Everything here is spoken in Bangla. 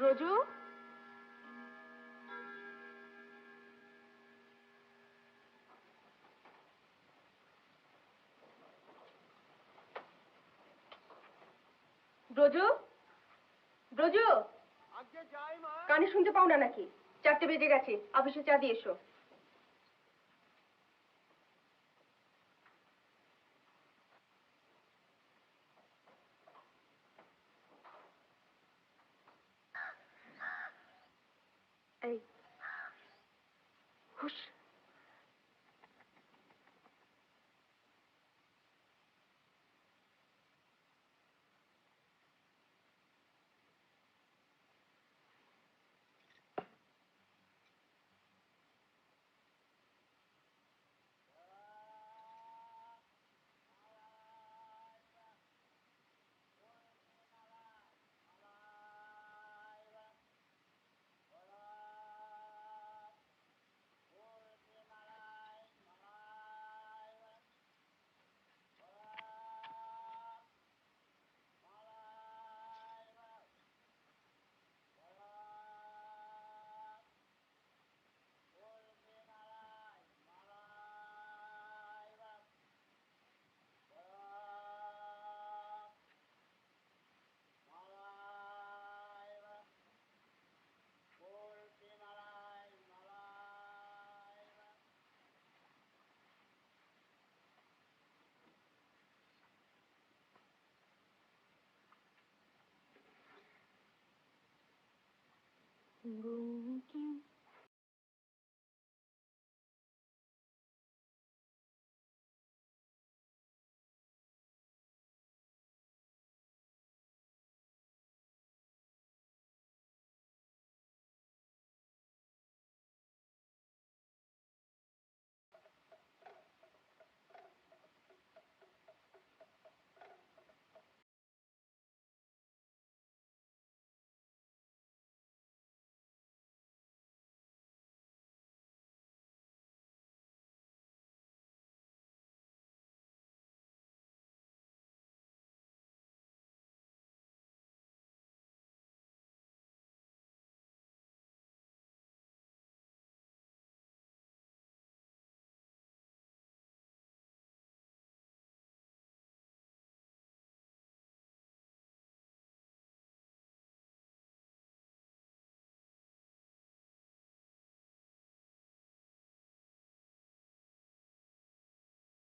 রোজু ব্রজু? ব্রজু? আজকে যাই মা। কানে শুনতে পাও না নাকি? চারটে বেজে গেছে। অফিসে চা দিয়ে এসো। Эй, уж blinking